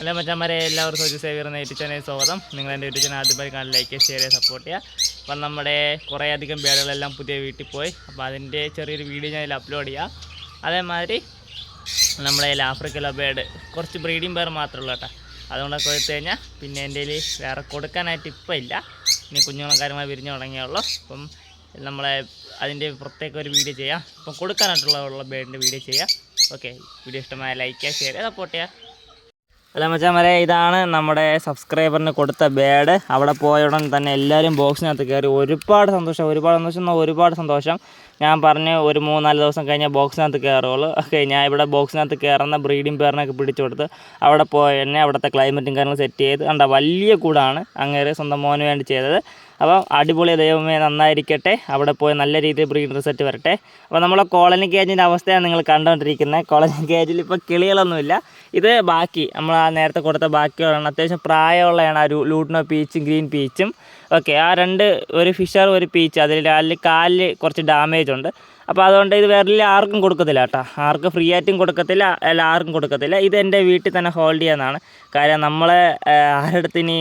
അല്ല മച്ചാന്മാരെ എല്ലാവർക്കും ഒരു സേവിയർ എന്ന യൂട്യൂബ് ചാനലിൽ സ്വാഗതം. നിങ്ങൾ എന്റെ യൂട്യൂബ് ചാനൽ ആദ്യമായി കാണാൻ ലൈക്ക് ഷെയർ ചെയ്യുക സപ്പോർട്ട് ചെയ്യുക. അപ്പം നമ്മുടെ കുറേ അധികം ബേഡുകളെല്ലാം പുതിയ വീട്ടിൽ പോയി. അപ്പോൾ അതിന്റെ ചെറിയൊരു വീഡിയോ ഞാൻ അപ്ലോഡ് ചെയ്യാം. അതേമാതിരി നമ്മുടെ കയ്യിൽ ആഫ്രിക്കയിലെ ബേഡ് കുറച്ച് ബ്രീഡിംഗ് പേർ മാത്രമേ ഉള്ളൂ കേട്ടോ. അതുകൊണ്ടൊക്കെ കൊടുത്തു കഴിഞ്ഞാൽ പിന്നെ എന്റെ കയ്യിൽ വേറെ കൊടുക്കാനായിട്ട് ഇപ്പം ഇല്ല. ഇനി കുഞ്ഞുങ്ങളും കാര്യമായി വിരിഞ്ഞു തുടങ്ങിയുള്ളൂ അപ്പം നമ്മളെ അതിന്റെ പ്രത്യേക ഒരു വീഡിയോ ചെയ്യാം. അപ്പം കൊടുക്കാനായിട്ടുള്ള ബേഡിന്റെ വീഡിയോ ചെയ്യാം. ഓക്കെ വീഡിയോ ഇഷ്ടമായ ലൈക്ക് ചെയ്യുക ഷെയർ ചെയ്യുക സപ്പോർട്ട് ചെയ്യുക. അല്ല മച്ചാമാരെ ഇതാണ് നമ്മുടെ സബ്സ്ക്രൈബറിന് കൊടുത്ത ബേഡ് അവിടെ പോയ ഉടൻ തന്നെ എല്ലാവരും ബോക്സിനകത്ത് കയറി. ഒരുപാട് സന്തോഷം ഒരുപാട് സന്തോഷം എന്നാൽ ഒരുപാട് സന്തോഷം. ഞാൻ പറഞ്ഞ് ഒരു മൂന്നാൽ ദിവസം കഴിഞ്ഞാൽ ബോക്സിനകത്ത് കയറുള്ളൂ ഓക്കെ ഞാൻ ഇവിടെ ബോക്സിനകത്ത് കയറുന്ന ബ്രീഡിംഗ് പേറിനൊക്കെ പിടിച്ചു കൊടുത്ത് അവിടെ പോയ തന്നെ അവിടുത്തെ ക്ലൈമറ്റും കാര്യങ്ങളും സെറ്റ് ചെയ്ത് കണ്ട വലിയ കൂടാണ് അങ്ങേര് സ്വന്തം മോന് വേണ്ടി ചെയ്തത്. അപ്പം അടിപൊളി ദൈവമേ നന്നായിരിക്കട്ടെ. അവിടെ പോയി നല്ല രീതിയിൽ ബ്രീഡ് റിസൾട്ട് വരട്ടെ. അപ്പോൾ നമ്മളെ കോളനി കേജിന്റെ അവസ്ഥയാണ് നിങ്ങൾ കണ്ടുകൊണ്ടിരിക്കുന്നത്. കോളനി കേജിൽ ഇപ്പോൾ കിളികളൊന്നുമില്ല. ഇത് ബാക്കി നമ്മൾ ആ നേരത്തെ കൊടുത്ത ബാക്കിയുള്ളതാണ്. അത്യാവശ്യം പ്രായമുള്ളതാണ് ആ ലൂട്ടിനോ പീച്ചും ഗ്രീൻ പീച്ചും ഓക്കെ ആ രണ്ട് ഒരു ഫിഷർ ഒരു പീച്ച് അതിൽ അതിൽ കാലിൽ കുറച്ച് ഡാമേജ് ഉണ്ട്. അപ്പോൾ അതുകൊണ്ട് ഇത് വേറെ ആർക്കും കൊടുക്കത്തില്ല കേട്ടോ. ആർക്കും ഫ്രീ ആയിട്ടും കൊടുക്കത്തില്ല അല്ല ആർക്കും കൊടുക്കത്തില്ല. ഇത് എന്റെ വീട്ടിൽ തന്നെ ഹോൾഡ് ചെയ്യാനാണ് കാര്യം നമ്മളെ ആരുടെ ഇനി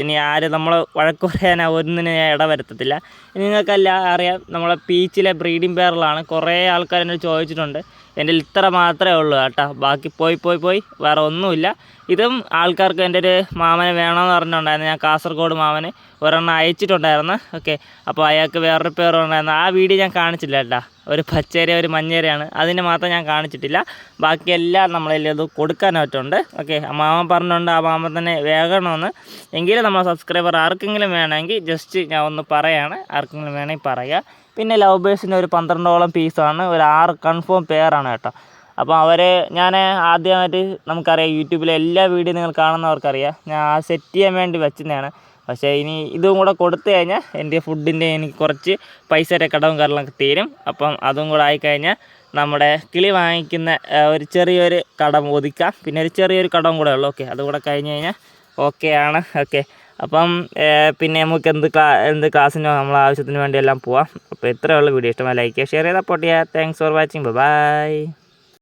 ഇനി ആര് നമ്മൾ വഴക്ക് പറയാൻ ഒന്നിനും ഇട വരുത്തത്തില്ല ഇനി നിങ്ങൾക്കെല്ലാം അറിയാം നമ്മളെ പീച്ചിലെ ബ്രീഡിംഗ് പേറിലാണ് കുറേ ആൾക്കാർ എന്നോട് ചോദിച്ചിട്ടുണ്ട്. എന്റെ ഇത്ര മാത്രമേ ഉള്ളൂ കേട്ടോ. ബാക്കി പോയി പോയി പോയി. വേറെ ഒന്നുമില്ല. ഇതും ആൾക്കാർക്ക് എന്റെ ഒരു മാമനെ വേണമെന്ന് പറഞ്ഞിട്ടുണ്ടായിരുന്നു. ഞാൻ കാസർഗോഡ് മാമന് ഒരെണ്ണം അയച്ചിട്ടുണ്ടായിരുന്നു. ഓക്കെ. അപ്പോൾ അയാൾക്ക് വേറൊരു പേരുണ്ടായിരുന്നു ആ വീഡിയോ ഞാൻ കാണിച്ചില്ല കേട്ടോ. ഒരു പച്ചേര ഒരു മഞ്ഞേരയാണ്. അതിന് മാത്രം ഞാൻ കാണിച്ചിട്ടില്ല. ബാക്കിയെല്ലാം നമ്മളതിൽ അത് കൊടുക്കാനായിട്ടുണ്ട്. ഓക്കെ. മാമൻ പറഞ്ഞിട്ടുണ്ട് ആ മാമൻ തന്നെ വേഗണമെന്ന്. എങ്കിലും നമ്മളെ സബ്സ്ക്രൈബർ ആർക്കെങ്കിലും വേണമെങ്കിൽ ജസ്റ്റ് ഞാൻ ഒന്ന് പറയാണ്. ആർക്കെങ്കിലും വേണമെങ്കിൽ പറയുക പിന്നെ ലവ് ബേഴ്സിന്റെ ഒരു പന്ത്രണ്ടോളം പീസാണ്. ഒരു ആറ് കൺഫേം പെയറാണ് കേട്ടോ. അപ്പോൾ അവരെ ഞാൻ ആദ്യമായിട്ട് നമുക്കറിയാം യൂട്യൂബിലെ എല്ലാ വീഡിയോ നിങ്ങൾ കാണുന്നവർക്കറിയാം. ഞാൻ ആ സെറ്റ് ചെയ്യാൻ വേണ്ടി വെച്ചതാണ് പക്ഷേ ഇനി ഇതും കൂടെ കൊടുത്തു കഴിഞ്ഞാൽ എന്റെ ഫുഡിന്റെ എനിക്ക് കുറച്ച് പൈസയുടെ കടവും കാര്യങ്ങളൊക്കെ തീരും. അപ്പം അതും കൂടെ ആയിക്കഴിഞ്ഞാൽ നമ്മുടെ കിളി വാങ്ങിക്കുന്ന ഒരു ചെറിയൊരു കടം ഒതുക്കാം. പിന്നെ ഒരു ചെറിയൊരു കടവും കൂടെ ഉള്ളു. ഓക്കെ. അതുകൂടെ കഴിഞ്ഞ് കഴിഞ്ഞാൽ ഓക്കെ ആണ്. ഓക്കെ. അപ്പം പിന്നെ നമുക്ക് എന്ത് ക്ലാ എന്ത് ക്ലാസ്സിനോ നമ്മളെ ആവശ്യത്തിന് വേണ്ടി എല്ലാം പോവാം. അപ്പോൾ ഇത്രയുള്ള വീഡിയോ. ഇഷ്ടമായി ലൈക്ക് ചെയ്യുക ഷെയർ ചെയ്യുക സപ്പോർട്ട് ചെയ്യുക താങ്ക്സ് ഫോർ വാച്ചിങ് ബൈ